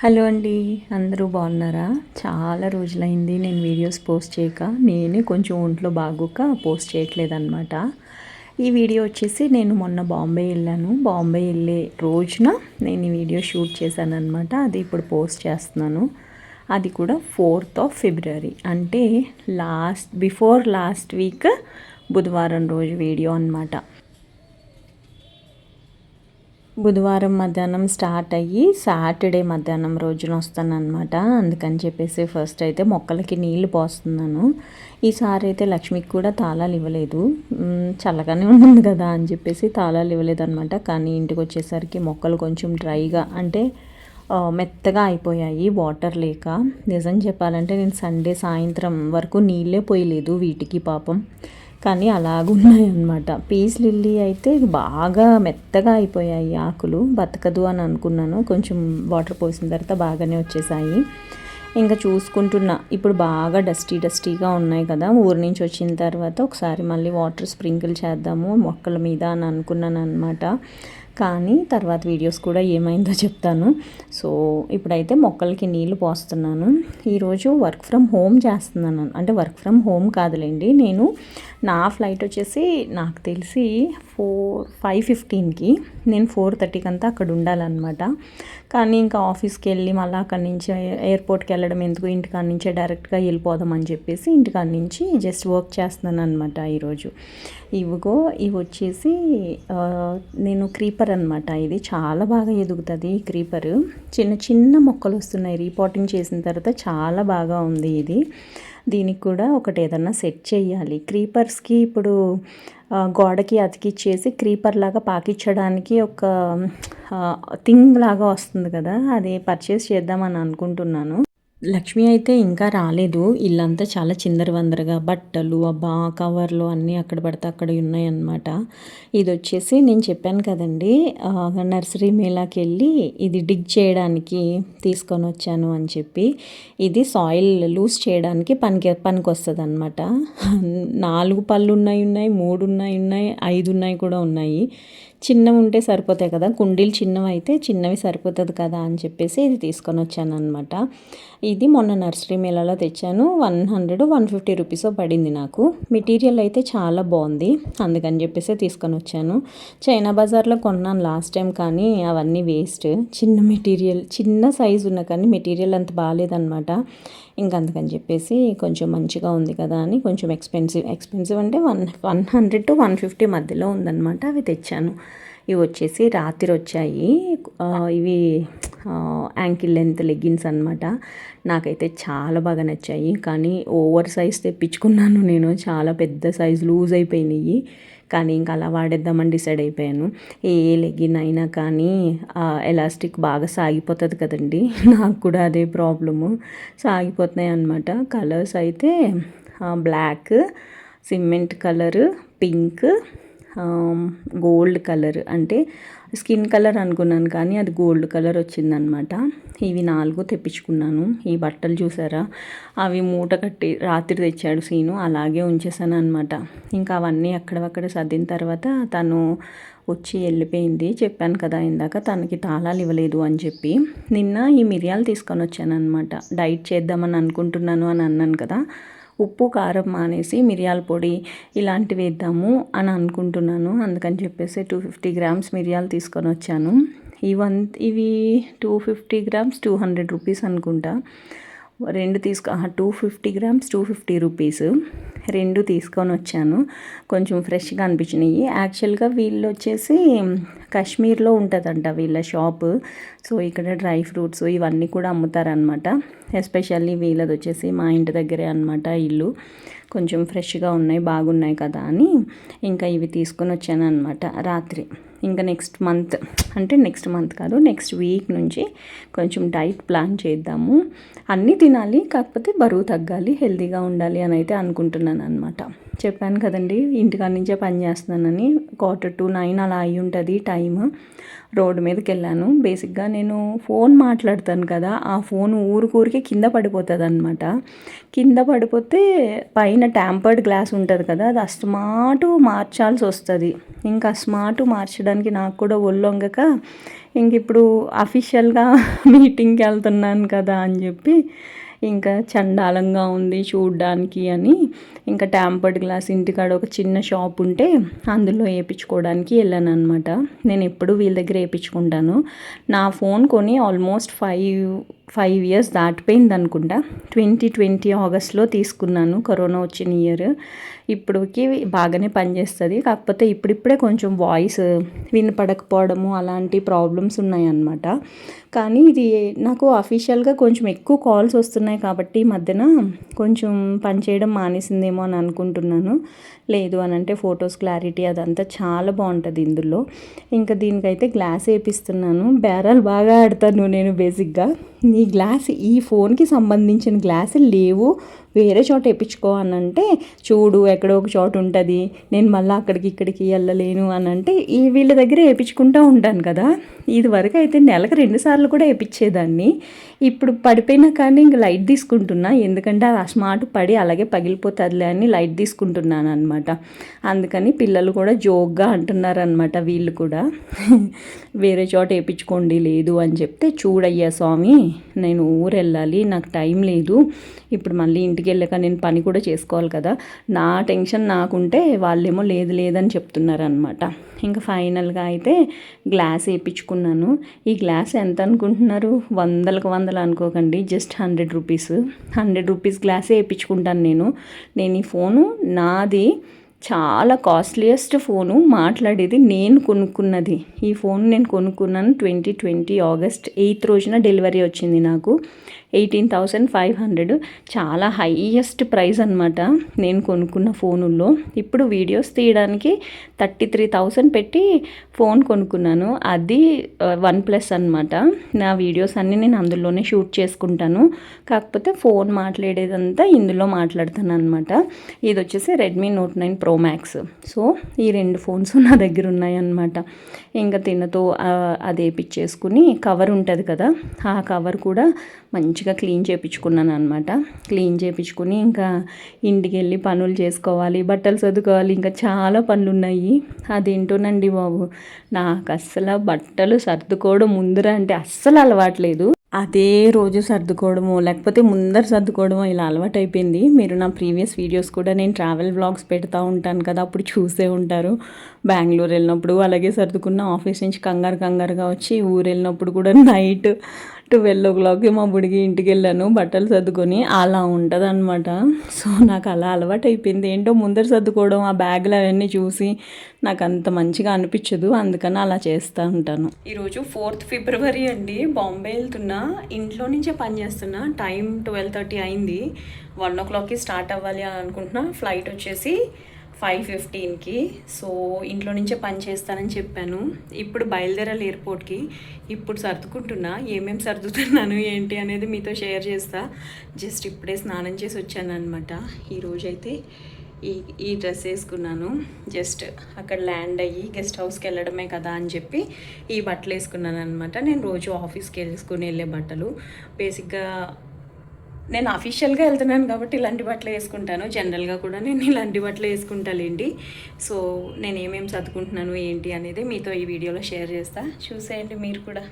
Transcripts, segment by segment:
Hello అండి అందరూ బాగున్నారా? చాలా రోజులైంది నేను వీడియోస్ పోస్ట్ చేయక నేనే కొంచెం ఒంట్లో బాగోక పోస్ట్ చేయట్లేదన్నమాట. ఈ వీడియో వచ్చేసి నేను మొన్న బాంబే వెళ్ళాను. బాంబే వెళ్ళే రోజున నేను ఈ వీడియో షూట్ చేశాను అనమాట అది ఇప్పుడు పోస్ట్ చేస్తున్నాను. అది కూడా ఫోర్త్ ఆఫ్ ఫిబ్రవరి. అంటే లాస్ట్ బిఫోర్ లాస్ట్ వీక్ బుధవారం రోజు వీడియో అనమాట బుధవారం మధ్యాహ్నం స్టార్ట్ అయ్యి సాటర్డే మధ్యాహ్నం రోజున వస్తానమాట అందుకని చెప్పేసి ఫస్ట్ అయితే మొక్కలకి నీళ్ళు పోస్తున్నాను. ఈసారి అయితే లక్ష్మికి కూడా తాళాలు ఇవ్వలేదు. చల్లగానే ఉంటుంది కదా అని చెప్పేసి తాళాలు ఇవ్వలేదు అనమాట కానీ ఇంటికి వచ్చేసరికి మొక్కలు కొంచెం డ్రైగా అంటే మెత్తగా అయిపోయాయి వాటర్ లేక. నిజం చెప్పాలంటే నేను సండే సాయంత్రం వరకు నీళ్ళే పోయలేదు వీటికి పాపం. కానీ అలాగున్నాయి అనమాట పీస్ లిల్లీ అయితే బాగా మెత్తగా అయిపోయాయి ఆకులు. బతకదు అని అనుకున్నాను. కొంచెం వాటర్ పోసిన తర్వాత బాగానే వచ్చేసాయి. ఇంకా చూసుకుంటున్నా. ఇప్పుడు బాగా డస్టీ డస్టీగా ఉన్నాయి కదా. ఊరి నుంచి వచ్చిన తర్వాత ఒకసారి మళ్ళీ వాటర్ స్ప్రింకిల్ చేద్దాము మొక్కల మీద అని అనుకున్నాను అనమాట కానీ తర్వాత వీడియోస్ కూడా ఏమైందో చెప్తాను. సో ఇప్పుడైతే మొక్కలకి నీళ్ళు పోస్తున్నాను. ఈరోజు వర్క్ ఫ్రమ్ హోమ్ చేస్తున్నాను. అంటే వర్క్ ఫ్రమ్ హోమ్ కాదులేండి. నేను నా ఫ్లైట్ వచ్చేసి నాకు తెలిసి ఫోర్ ఫైవ్ ఫిఫ్టీన్కి. నేను ఫోర్ థర్టీకి అంతా అక్కడ ఉండాలన్నమాట. కానీ ఇంకా ఆఫీస్కి వెళ్ళి మళ్ళీ అక్కడి నుంచి ఎయిర్పోర్ట్కి వెళ్ళడం ఎందుకు? ఇంటికాడ నుంచే డైరెక్ట్గా వెళ్ళిపోదాం అని చెప్పేసి ఇంటికాడ నుంచి జస్ట్ వర్క్ చేస్తున్నాను అనమాట ఈరోజు. ఇవిగో ఇవి వచ్చేసి నేను క్రీపర్ అనమాట ఇది చాలా బాగా ఎదుగుతుంది ఈ క్రీపర్. చిన్న చిన్న మొక్కలు వస్తున్నాయి రీపోర్టింగ్ చేసిన తర్వాత చాలా బాగా ఉంది ఇది. దీనికి కూడా ఒకటి ఏదన్నా సెట్ చేయాలి. క్రీపర్స్కి ఇప్పుడు గోడకి అతికిచ్చేసి క్రీపర్ లాగా పాకిచ్చడానికి ఒక థింగ్ లాగా వస్తుంది కదా అది పర్చేస్ చేద్దామని అనుకుంటున్నాను. లక్ష్మి అయితే ఇంకా రాలేదు. ఇల్లంతా చాలా చిందరవందరగా బట్టలు అబ్బా కవర్లు అన్నీ అక్కడ పడితే అక్కడ ఉన్నాయన్నమాట. ఇది వచ్చేసి నేను చెప్పాను కదండి నర్సరీ మేళాకి వెళ్ళి ఇది డిగ్ చేయడానికి తీసుకొని వచ్చాను అని చెప్పి. ఇది సాయిల్ లూజ్ చేయడానికి పనికి పనికి వస్తుంది అనమాట నాలుగు పళ్ళు ఉన్నాయి ఉన్నాయి మూడు ఉన్నాయి ఉన్నాయి ఐదు ఉన్నాయి కూడా ఉన్నాయి. చిన్నవి ఉంటే సరిపోతాయి కదా కుండీలు చిన్నవి అయితే చిన్నవి సరిపోతుంది కదా అని చెప్పేసి ఇది తీసుకొని వచ్చాను అనమాట ఇది మొన్న నర్సరీ మేళాలో తెచ్చాను one hundred one fifty rupees పడింది నాకు. మెటీరియల్ అయితే చాలా బాగుంది అందుకని చెప్పేసి తీసుకొని వచ్చాను. చైనా బజార్లో కొన్నాను లాస్ట్ టైం కానీ అవన్నీ వేస్ట్. చిన్న మెటీరియల్ చిన్న సైజు ఉన్న కానీ మెటీరియల్ అంత బాగాలేదనమాట అందుకని చెప్పేసి కొంచెం మంచిగా ఉంది కదా అని కొంచెం ఎక్స్పెన్సివ్ ఎక్స్పెన్సివ్ అంటే one one hundred to one fifty మధ్యలో ఉందన్నమాట. అవి తెచ్చాను. ఇవి వచ్చేసి రాత్రి వచ్చాయి. ఇవి యాంకిల్ లెంత్ లెగ్గిన్స్ అనమాట నాకైతే చాలా బాగా నచ్చాయి. కానీ ఓవర్ సైజ్ తెప్పించుకున్నాను నేను. చాలా పెద్ద సైజ్ లూజ్ అయిపోయినాయి. కానీ ఇంకా అలా వాడేద్దామని డిసైడ్ అయిపోయాను. ఏ లెగిన్ అయినా కానీ ఎలాస్టిక్ బాగా సాగిపోతుంది కదండి. నాకు కూడా అదే ప్రాబ్లము. సాగిపోతున్నాయి అనమాట కలర్స్ అయితే black cement colour pink gold colour. అంటే స్కిన్ కలర్ అనుకున్నాను కానీ అది గోల్డ్ కలర్ వచ్చిందనమాట. ఇవి నాలుగు తెప్పించుకున్నాను. ఈ బట్టలు చూసారా? అవి మూట కట్టి రాత్రి తెచ్చాడు సీను. అలాగే ఉంచేసాను అనమాట ఇంకా అవన్నీ అక్కడక్కడ సర్దిన తర్వాత తను వచ్చి వెళ్ళిపోయింది. చెప్పాను కదా ఇందాక తనకి తాళాలు ఇవ్వలేదు అని చెప్పి. నిన్న ఈ మిరియాలు తీసుకొని వచ్చాను అనమాట డైట్ చేద్దామని అనుకుంటున్నాను అని అన్నాను కదా. ఉప్పు కారం మానేసి మిరియాల పొడి ఇలాంటివి వేద్దాము అని అనుకుంటున్నాను. అందుకని చెప్పేసి టూ ఫిఫ్టీ గ్రామ్స్ మిరియాలు తీసుకొని వచ్చాను. ఇవన్ ఇవి two fifty grams two hundred rupees అనుకుంటా. రెండు తీసుకు two fifty grams two fifty rupees రెండు తీసుకొని వచ్చాను. కొంచెం ఫ్రెష్గా అనిపించినాయి. యాక్చువల్గా వీళ్ళు వచ్చేసి కాశ్మీర్లో ఉంటుందంట వీళ్ళ షాప్. సో ఇక్కడ డ్రై ఫ్రూట్స్ ఇవన్నీ కూడా అమ్ముతారనమాట ఎస్పెషల్లీ వీళ్ళది వచ్చేసి మా ఇంటి దగ్గరే అనమాట ఇల్లు. కొంచెం ఫ్రెష్గా ఉన్నాయి బాగున్నాయి కదా అని ఇంకా ఇవి తీసుకొని వచ్చాను అనమాట రాత్రి. ఇంకా నెక్స్ట్ మంత్ అంటే నెక్స్ట్ మంత్ కాదు నెక్స్ట్ వీక్ నుంచి కొంచెం డైట్ ప్లాన్ చేద్దాము. అన్నీ తినాలి కాకపోతే బరువు తగ్గాలి హెల్తీగా ఉండాలి అని అయితే అనుకుంటున్నాను. అనమాట చెప్పాను కదండి ఇంటికాడ నుంచే పని చేస్తున్నానని క్వార్టర్ టు నైన్ అలా అయి ఉంటుంది టైం రోడ్డు మీదకి వెళ్ళాను బేసిక్గా నేను ఫోన్ మాట్లాడతాను కదా ఆ ఫోన్ ఊరికూరికే కింద పడిపోతుంది అనమాట కింద పడిపోతే పైన ట్యాంపర్డ్ గ్లాస్ ఉంటుంది కదా అది అస్మాటు మార్చాల్సి వస్తుంది. ఇంకా అస్మాటు మార్చడానికి నాకు కూడా ఒళ్ళొంగక ఇంక ఇప్పుడు అఫీషియల్గా మీటింగ్కి వెళ్తున్నాను కదా అని చెప్పి ఇంకా చండాలంగా ఉంది చూడ్డానికి అని. ఇంకా ట్యాంపర్డ్ గ్లాస్ ఇంటికాడ ఒక చిన్న షాప్ ఉంటే అందులో వేయించుకోవడానికి వెళ్ళాను అనమాట నేను ఎప్పుడు వీళ్ళ దగ్గర వేయించుకుంటాను. నా ఫోన్ కొని ఆల్మోస్ట్ ఫైవ్ ఫైవ్ ఇయర్స్ దాటిపోయింది అనుకుంటా ట్వంటీ ట్వంటీ ఆగస్ట్లో తీసుకున్నాను కరోనా వచ్చిన ఇయర్ ఇప్పటికి బాగానే పనిచేస్తుంది. కాకపోతే ఇప్పుడిప్పుడే కొంచెం వాయిస్ వినపడకపోవడము అలాంటి ప్రాబ్లమ్స్ ఉన్నాయన్నమాట. కానీ ఇది నాకు అఫీషియల్గా కొంచెం ఎక్కువ కాల్స్ వస్తున్నాయి కాబట్టి ఈ మధ్యన కొంచెం పనిచేయడం మానేసిందేమో అని అనుకుంటున్నాను. లేదు అని అంటే ఫొటోస్ క్లారిటీ అదంతా చాలా బాగుంటుంది ఇందులో. ఇంకా దీనికైతే గ్లాస్ వేపిస్తున్నాను. బేరాలు బాగా ఆడతాను నేను బేసిక్గా ఈ గ్లాస్ ఈ ఫోన్కి సంబంధించిన గ్లాసులు లేవు. వేరే చోట వేయించుకో అని అంటే చూడు ఎక్కడో ఒక చోట ఉంటుంది. నేను మళ్ళీ అక్కడికి ఇక్కడికి వెళ్ళలేను అని అంటే ఈ వీళ్ళ దగ్గర వేయించుకుంటూ ఉంటాను కదా. ఇది వరకు అయితే నెలకు రెండుసార్లు కూడా వేయించేదాన్ని ఇప్పుడు పడిపోయినా కానీ ఇంక లైట్ తీసుకుంటున్నా. ఎందుకంటే ఆ స్మార్ట్ పడి అలాగే పగిలిపోతుందిలే అని లైట్ తీసుకుంటున్నాను అనమాట అందుకని పిల్లలు కూడా జోక్గా అంటున్నారు అనమాట వీళ్ళు కూడా. వేరే చోట వేయించుకోండి లేదు అని చెప్తే చూడయ్యా స్వామి నేను ఊరు వెళ్ళాలి నాకు టైం లేదు. ఇప్పుడు మళ్ళీ ఇంటికి వెళ్ళాక నేను పని కూడా చేసుకోవాలి కదా. నా టెన్షన్ నాకుంటే వాళ్ళేమో లేదు లేదని చెప్తున్నారనమాట ఇంకా ఫైనల్గా అయితే గ్లాస్ వేయించుకున్నాను ఈ గ్లాస్ ఎంత అనుకుంటున్నారు? వందలకు వందలు అనుకోకండి. Just hundred rupees. Hundred rupees గ్లాసే వేయించుకుంటాను నేను. నేను ఈ ఫోను నాది చాలా కాస్ట్లీయెస్ట్ ఫోను. మాట్లాడేది నేను కొనుక్కున్నది. ఈ ఫోన్ నేను కొనుక్కున్నాను ట్వంటీ ట్వంటీ ఆగస్ట్ ఎయిత్ రోజున డెలివరీ వచ్చింది నాకు. Eighteen thousand five hundred. చాలా హైయెస్ట్ ప్రైస్ అనమాట నేను కొనుక్కున్న ఫోనుల్లో. ఇప్పుడు వీడియోస్ తీయడానికి థర్టీ త్రీ థౌసండ్ పెట్టి ఫోన్ కొనుక్కున్నాను. అది వన్ ప్లస్ అనమాట నా వీడియోస్ అన్నీ నేను అందులోనే షూట్ చేసుకుంటాను. కాకపోతే ఫోన్ మాట్లాడేదంతా ఇందులో మాట్లాడతాను అనమాట ఇది వచ్చేసి Redmi note nine pro max so ఈ రెండు ఫోన్స్ నా దగ్గర ఉన్నాయన్నమాట ఇంకా తినతో అది వేపించేసుకుని కవర్ ఉంటుంది కదా ఆ కవర్ కూడా మంచిగా క్లీన్ చేయించుకున్నాను అనమాట క్లీన్ చేయించుకుని ఇంకా ఇంటికి వెళ్ళి పనులు చేసుకోవాలి బట్టలు చదువుకోవాలి ఇంకా చాలా పనులు ఉన్నాయి అదేంటోనండి బాబు నాకు అస్సలు బట్టలు సర్దుకోవడం ముందర అంటే అస్సలు అలవాట్లేదు అదే రోజు సర్దుకోవడము లేకపోతే ముందర సర్దుకోవడము ఇలా అలవాటు అయిపోయింది మీరు నా ప్రీవియస్ వీడియోస్ కూడా నేను ట్రావెల్ వ్లాగ్స్ పెడతా ఉంటాను కదా అప్పుడు చూసే ఉంటారు. బెంగళూరు వెళ్ళినప్పుడు అలాగే సర్దుకున్న ఆఫీస్ నుంచి కంగారు కంగారుగా వచ్చి ఊరు వెళ్ళినప్పుడు కూడా నైట్ ట్వెల్వ్ ఓ క్లాక్కి మా బుడికి ఇంటికి వెళ్ళాను బట్టలు సర్దుకొని. అలా ఉంటుంది అనమాట సో నాకు అలా అలవాటు అయిపోయింది ఏంటో ముందర సర్దుకోవడం ఆ బ్యాగులు అవన్నీ చూసి నాకు అంత మంచిగా అనిపించదు అందుకని అలా చేస్తూ ఉంటాను. ఈరోజు ఫోర్త్ ఫిబ్రవరి అండి. బాంబే వెళ్తున్నా. ఇంట్లో నుంచే పని చేస్తున్నా టైం ట్వెల్వ్ థర్టీ అయింది. వన్ ఓ క్లాక్కి స్టార్ట్ అవ్వాలి అని అనుకుంటున్నా. ఫ్లైట్ వచ్చేసి ఫైవ్ ఫిఫ్టీన్కి. సో ఇంట్లో నుంచే పని చేస్తానని చెప్పాను. ఇప్పుడు బయలుదేరాలి ఎయిర్పోర్ట్కి. ఇప్పుడు సర్దుకుంటున్నా. ఏమేమి సర్దుతున్నాను ఏంటి అనేది మీతో షేర్ చేస్తా. జస్ట్ ఇప్పుడే స్నానం చేసి వచ్చాను అనమాట ఈరోజైతే ఈ ఈ డ్రెస్ వేసుకున్నాను. జస్ట్ అక్కడ ల్యాండ్ అయ్యి గెస్ట్ హౌస్కి వెళ్ళడమే కదా అని చెప్పి ఈ బట్టలు వేసుకున్నాను అనమాట నేను రోజు ఆఫీస్కి వేసుకుని వెళ్ళే బట్టలు. బేసిక్గా నేను అఫీషియల్గా వెళ్తున్నాను కాబట్టి ఇలాంటి బట్టలు వేసుకుంటాను. జనరల్గా కూడా నేను ఇలాంటి బట్టలు వేసుకుంటాలేండి. సో నేను ఏమేమి చదువుకుంటున్నాను ఏంటి అనేది మీతో ఈ వీడియోలో షేర్ చేస్తా. చూసేయండి మీరు కూడా.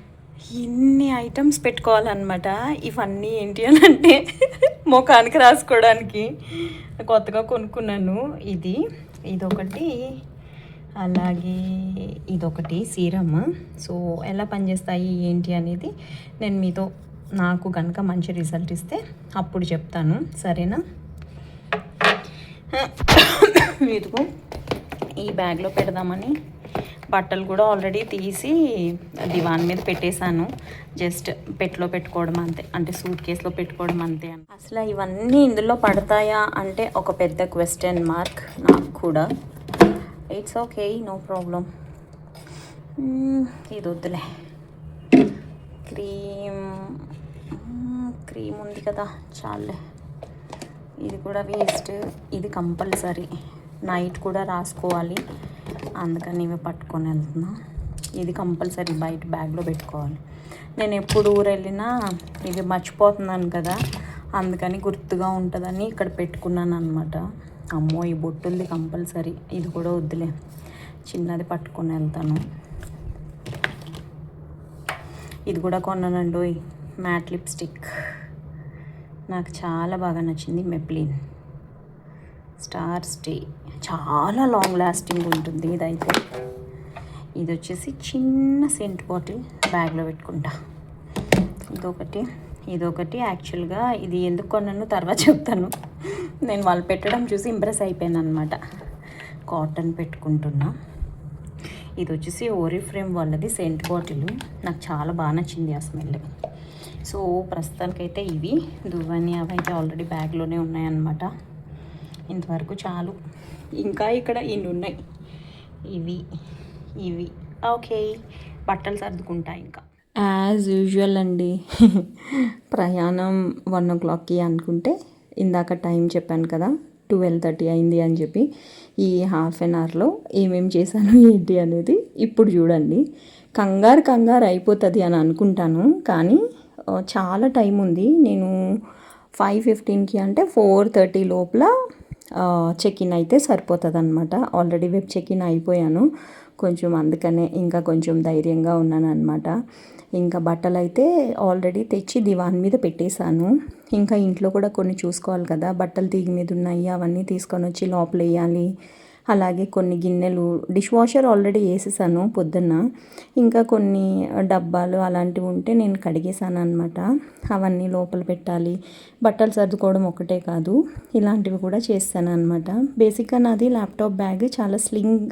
ఇన్ని ఐటమ్స్ పెట్టుకోవాలన్నమాట. ఇవన్నీ ఏంటి అని అంటే ముఖానికి రాసుకోవడానికి. కొత్తగా కొనుక్కున్నాను. ఇది ఇదొకటి. అలాగే ఇదొకటి సీరమ్ సో ఎలా పనిచేస్తాయి ఏంటి అనేది నేను మీతో నాకు కనుక మంచి రిజల్ట్ ఇస్తే అప్పుడు చెప్తాను. సరేనా? ఇదిగో ఈ బ్యాగ్లో పెడదామని. బట్టలు కూడా ఆల్రెడీ తీసి దివాన్ మీద పెట్టేశాను. జస్ట్ పెట్లో పెట్టుకోవడం అంతే. అంటే సూట్ కేసులో పెట్టుకోవడం అంతే అసలు ఇవన్నీ ఇందులో పడతాయా అంటే ఒక పెద్ద క్వశ్చన్ మార్క్ నాకు కూడా. ఇట్స్ ఓకే నో ప్రాబ్లం ఇది వద్దులే. క్రీమ్ క్రీమ్ hmm, ఉంది కదా చాలే. ఇది కూడా వేస్ట్ ఇది కంపల్సరీ నైట్ కూడా రాసుకోవాలి. అందుకని ఇవి పట్టుకొని వెళ్తున్నా. ఇది కంపల్సరీ బయట బ్యాగ్లో పెట్టుకోవాలి. నేను ఎప్పుడు ఊరు వెళ్ళినా ఇది మర్చిపోతున్నాను కదా అందుకని గుర్తుగా ఉంటుందని ఇక్కడ పెట్టుకున్నాను అనమాట అమ్మో ఈ బొట్టుంది కంపల్సరీ. ఇది కూడా వద్దులే. చిన్నది పట్టుకొని వెళ్తాను. ఇది కూడా కొన్నానండి మ్యాట్ లిప్స్టిక్. నాకు చాలా బాగా నచ్చింది మెప్లిన్. Star stay. చాలా లాంగ్ లాస్టింగ్ ఉంటుంది ఇదైతే. ఇది వచ్చేసి చిన్న సెంట్ బాటిల్ బ్యాగ్లో పెట్టుకుంటా. ఇదొకటి ఇదొకటి యాక్చువల్గా ఇది ఎందుకు కొన్నాను తర్వాత చెప్తాను. నేను వాళ్ళు పెట్టడం చూసి ఇంప్రెస్ అయిపోయాను అనమాట కాటన్ పెట్టుకుంటున్నా. ఇది వచ్చేసి ఓరి ఫ్రేమ్ వాళ్ళది సెంట్ బాటిల్ నాకు చాలా బాగా నచ్చింది ఆ స్మెల్ సో ప్రస్తుతానికైతే ఇవి. దువ్వని అవి అయితే ఆల్రెడీ బ్యాగ్లోనే ఉన్నాయన్నమాట. ఇంతవరకు చాలు. ఇంకా ఇక్కడ ఇన్ని ఉన్నాయి. ఇవి ఇవి. ఓకే. బట్టలు సర్దుకుంటా ఇంకా. యాజ్ యూజువల్ అండి. ప్రయాణం వన్ ఓ క్లాక్కి అనుకుంటే ఇందాక టైం చెప్పాను కదా ట్వెల్వ్ థర్టీ అయింది అని చెప్పి ఈ హాఫ్ అన్ అవర్లో ఏమేమి చేశాను ఏంటి అనేది ఇప్పుడు చూడండి. కంగారు కంగారు అయిపోతుంది అని అనుకుంటాను కానీ చాలా టైం ఉంది. నేను ఫైవ్ ఫిఫ్టీన్కి అంటే ఫోర్ థర్టీ లోపల చెక్ ఇన్ అయితే సరిపోతుంది అనమాట ఆల్రెడీ వెబ్ చెక్ ఇన్ అయిపోయాను. కొంచెం అందుకనే ఇంకా కొంచెం ధైర్యంగా ఉన్నాను అనమాట ఇంకా బట్టలు అయితే ఆల్రెడీ తెచ్చి దివాన్ మీద పెట్టేశాను. ఇంకా ఇంట్లో కూడా కొన్ని చూసుకోవాలి కదా బట్టలు తీగి మీద ఉన్నాయి అవన్నీ తీసుకొని వచ్చి లోపల వేయాలి అలాగే కొన్ని గిన్నెలు డిష్ వాషర్ ఆల్రెడీ వేసేసాను పొద్దున్న. ఇంకా కొన్ని డబ్బాలు అలాంటివి ఉంటే నేను కడిగేసాను అనమాట అవన్నీ లోపల పెట్టాలి. బట్టలు సర్దుకోవడం ఒకటే కాదు ఇలాంటివి కూడా చేస్తాను అనమాట బేసిక్గా నాది ల్యాప్టాప్ బ్యాగ్ చాలా స్లింగ్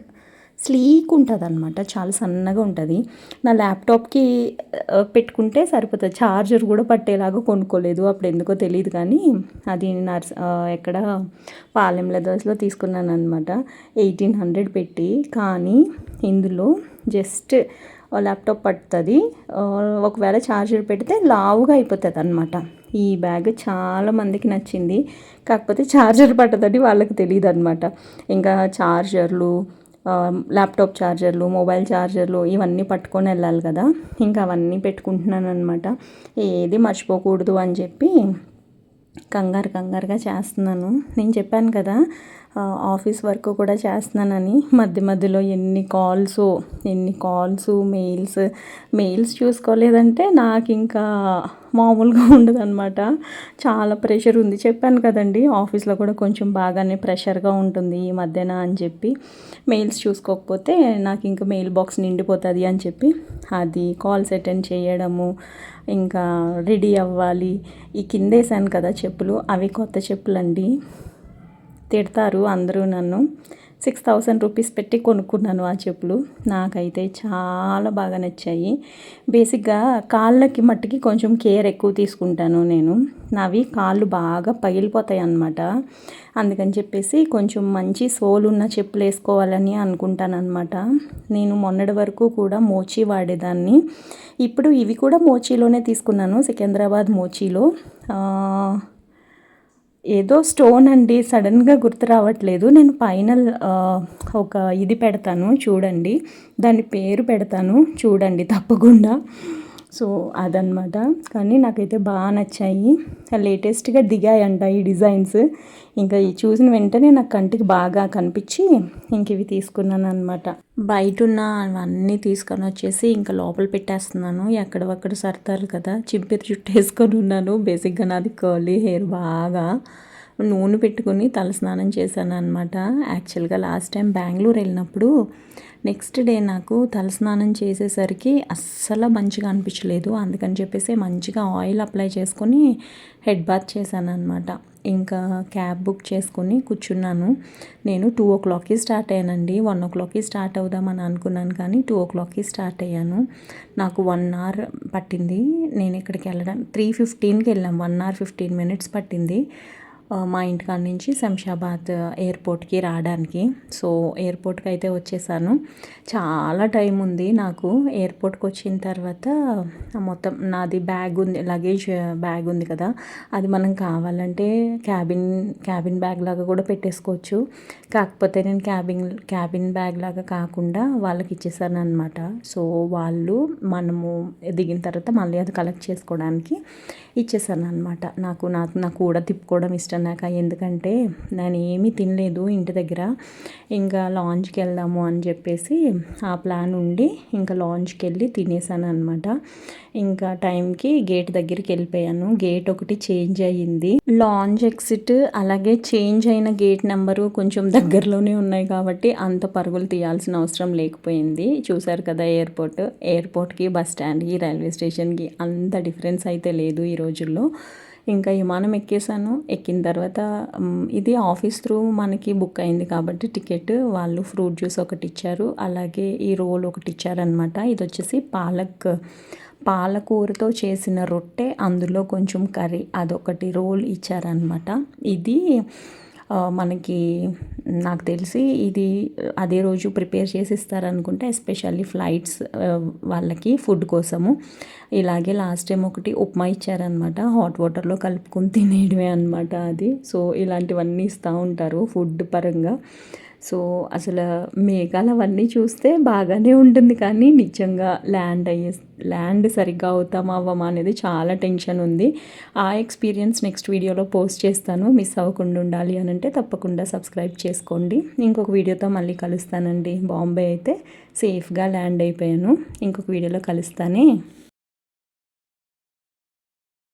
స్లీక్ ఉంటుంది అనమాట చాలా సన్నగా ఉంటుంది. నా ల్యాప్టాప్కి పెట్టుకుంటే సరిపోతుంది. ఛార్జర్ కూడా పట్టేలాగా కొనుక్కోలేదు అప్పుడు ఎందుకో తెలియదు కానీ అది నర్స్ ఎక్కడ పాలెం లెదర్స్లో తీసుకున్నాను అనమాట ఎయిటీన్ హండ్రెడ్ పెట్టి కానీ ఇందులో జస్ట్ ల్యాప్టాప్ పడుతుంది ఒకవేళ ఛార్జర్ పెడితే లావుగా అయిపోతుంది అనమాట ఈ బ్యాగ్ చాలా మందికి నచ్చింది. కాకపోతే ఛార్జర్ పట్టదని వాళ్ళకి తెలియదు అనమాట ఇంకా ఛార్జర్లు ల్యాప్టాప్ ఛార్జర్లు మొబైల్ ఛార్జర్లు ఇవన్నీ పట్టుకొని వెళ్ళాలి కదా. ఇంకా అవన్నీ పెట్టుకుంటున్నాను అనమాట ఏది మర్చిపోకూడదు అని చెప్పి కంగారు కంగారుగా చేస్తున్నాను. నేను చెప్పాను కదా ఆఫీస్ వర్క్ కూడా చేస్తున్నానని మధ్య మధ్యలో ఎన్ని కాల్స్ ఎన్ని కాల్స్ మెయిల్స్ మెయిల్స్ చూసుకోలేదంటే నాకు ఇంకా మామూలుగా ఉండదు అనమాట చాలా ప్రెషర్ ఉంది. చెప్పాను కదండి ఆఫీస్లో కూడా కొంచెం బాగానే ప్రెషర్గా ఉంటుంది ఈ మధ్యన అని చెప్పి. మెయిల్స్ చూసుకోకపోతే నాకు ఇంకా మెయిల్ బాక్స్ నిండిపోతుంది అని చెప్పి అది కాల్స్ అటెండ్ చేయడము ఇంకా రెడీ అవ్వాలి. ఈ కిందేసాను కదా చెప్పులు అవి కొత్త చెప్పులండి. తిడతారు అందరూ నన్ను. సిక్స్ థౌసండ్ రూపీస్ పెట్టి కొనుక్కున్నాను ఆ చెప్పులు. నాకైతే చాలా బాగా నచ్చాయి. బేసిక్గా కాళ్ళకి మట్టికి కొంచెం కేర్ ఎక్కువ తీసుకుంటాను నేను. నావి కాళ్ళు బాగా పగిలిపోతాయి అన్నమాట. అందుకని చెప్పేసి కొంచెం మంచి సోల్ ఉన్న చెప్పులు వేసుకోవాలని అనుకుంటాను అనమాట నేను మొన్నటి వరకు కూడా మోచీ వాడేదాన్ని. ఇప్పుడు ఇవి కూడా మోచీలోనే తీసుకున్నాను. సికింద్రాబాద్ మోచీలో. ఏదో స్టోన్ అండి సడన్గా గుర్తు రావట్లేదు. నేను పైన ఒక ఇది పెడతాను చూడండి. దాని పేరు పెడతాను చూడండి తప్పకుండా. సో అదనమాట కానీ నాకైతే బాగా నచ్చాయి. లేటెస్ట్గా దిగాయంట ఈ డిజైన్స్. ఇంకా ఈ చూసిన వెంటనే నాకు కంటికి బాగా కనిపించి ఇంక ఇవి తీసుకున్నాను అనమాట బయట ఉన్న అవన్నీ తీసుకొని వచ్చేసి ఇంకా లోపల పెట్టేస్తున్నాను. ఎక్కడవక్కడ సర్తారు కదా చింపిరి జుట్టు వేసుకొని ఉన్నాను. బేసిక్గా నాది కర్లీ హెయిర్ బాగా. నూనె పెట్టుకుని తలస్నానం చేశాను అనమాట యాక్చువల్గా లాస్ట్ టైం బెంగళూరు వెళ్ళినప్పుడు నెక్స్ట్ డే నాకు తలస్నానం చేసేసరికి అస్సలు మంచిగా అనిపించలేదు. అందుకని చెప్పేసి మంచిగా ఆయిల్ అప్లై చేసుకొని హెడ్ బాత్ చేశాను అనమాట ఇంకా క్యాబ్ బుక్ చేసుకొని కూర్చున్నాను. నేను టూ ఓ క్లాక్కి స్టార్ట్ అయ్యానండి. వన్ ఓ క్లాక్కి స్టార్ట్ అవుదామని అనుకున్నాను కానీ టూ ఓ క్లాక్కి స్టార్ట్ అయ్యాను. నాకు వన్ అవర్ పట్టింది. నేను ఇక్కడికి వెళ్ళడం త్రీ ఫిఫ్టీన్కి వెళ్ళాం. వన్ అవర్ ఫిఫ్టీన్ మినిట్స్ పట్టింది. మా ఇంటికాడ నుంచి శంషాబాద్ ఎయిర్పోర్ట్కి రావడానికి. సో ఎయిర్పోర్ట్కి అయితే వచ్చేసాను. చాలా టైం ఉంది నాకు. ఎయిర్పోర్ట్కి వచ్చిన తర్వాత మొత్తం నాది బ్యాగ్ ఉంది లగేజ్ బ్యాగ్ ఉంది కదా. అది మనం కావాలంటే క్యాబిన్ క్యాబిన్ బ్యాగ్ లాగా కూడా పెట్టేసుకోవచ్చు. కాకపోతే నేను క్యాబిన్ క్యాబిన్ బ్యాగ్ లాగా కాకుండా వాళ్ళకి ఇచ్చేసాను అనమాట సో వాళ్ళు మనము దిగిన తర్వాత మళ్ళీ అది కలెక్ట్ చేసుకోవడానికి ఇచ్చేసాను అనమాట నాకు నాకు నాకు కూడా తిప్పుకోవడం ఇష్టం అన్నాక ఎందుకంటే నేను ఏమీ తినలేదు ఇంటి దగ్గర. ఇంకా లాంచ్కి వెళ్దాము అని చెప్పేసి ఆ ప్లాన్ ఉండి ఇంకా లాంచ్కి వెళ్ళి తినేసాను అనమాట ఇంకా టైంకి గేట్ దగ్గరికి వెళ్ళిపోయాను. గేట్ ఒకటి చేంజ్ అయ్యింది. లాంచ్ ఎగ్జిట్ అలాగే చేంజ్ అయిన గేట్ నెంబరు కొంచెం దగ్గరలోనే ఉన్నాయి కాబట్టి అంత పరుగులు తీయాల్సిన అవసరం లేకపోయింది. చూశారు కదా ఎయిర్పోర్ట్. ఎయిర్పోర్ట్కి బస్ స్టాండ్కి రైల్వే స్టేషన్కి అంత డిఫరెన్స్ అయితే లేదు ఈ రోజుల్లో. ఇంకా విమానం ఎక్కేసాను ఎక్కిన తర్వాత ఇది ఆఫీస్ త్రూ మనకి బుక్ అయింది కాబట్టి టికెట్ వాళ్ళు ఫ్రూట్ జ్యూస్ ఒకటి ఇచ్చారు. అలాగే ఈ రోల్ ఒకటి ఇచ్చారనమాట ఇది వచ్చేసి పాలక్. పాలకూరతో చేసిన రొట్టె అందులో కొంచెం కర్రీ అదొకటి రోల్ ఇచ్చారనమాట ఇది మనకి నాకు తెలిసి ఇది అదే రోజు ప్రిపేర్ చేసి ఇస్తారనుకుంటే ఎస్పెషల్లీ ఫ్లైట్స్ వాళ్ళకి ఫుడ్ కోసము. ఇలాగే లాస్ట్ టైం ఒకటి ఉప్మా ఇచ్చారనమాట. హాట్ వాటర్లో కలుపుకొని తినేయడమే అనమాట అది. సో ఇలాంటివన్నీ ఇస్తూ ఉంటారు ఫుడ్ పరంగా. సో అసలు మేఘాలు అవన్నీ చూస్తే బాగానే ఉంటుంది కానీ నిజంగా ల్యాండ్ అయ్యే ల్యాండ్ సరిగ్గా అవుతామా అవ్వమా అనేది చాలా టెన్షన్ ఉంది. ఆ ఎక్స్పీరియన్స్ నెక్స్ట్ వీడియోలో పోస్ట్ చేస్తాను. మిస్ అవ్వకుండా ఉండాలి అని అంటే తప్పకుండా సబ్స్క్రైబ్ చేసుకోండి. ఇంకొక వీడియోతో మళ్ళీ కలుస్తానండి. బాంబే అయితే సేఫ్గా ల్యాండ్ అయిపోయాను. ఇంకొక వీడియోలో కలుస్తానే.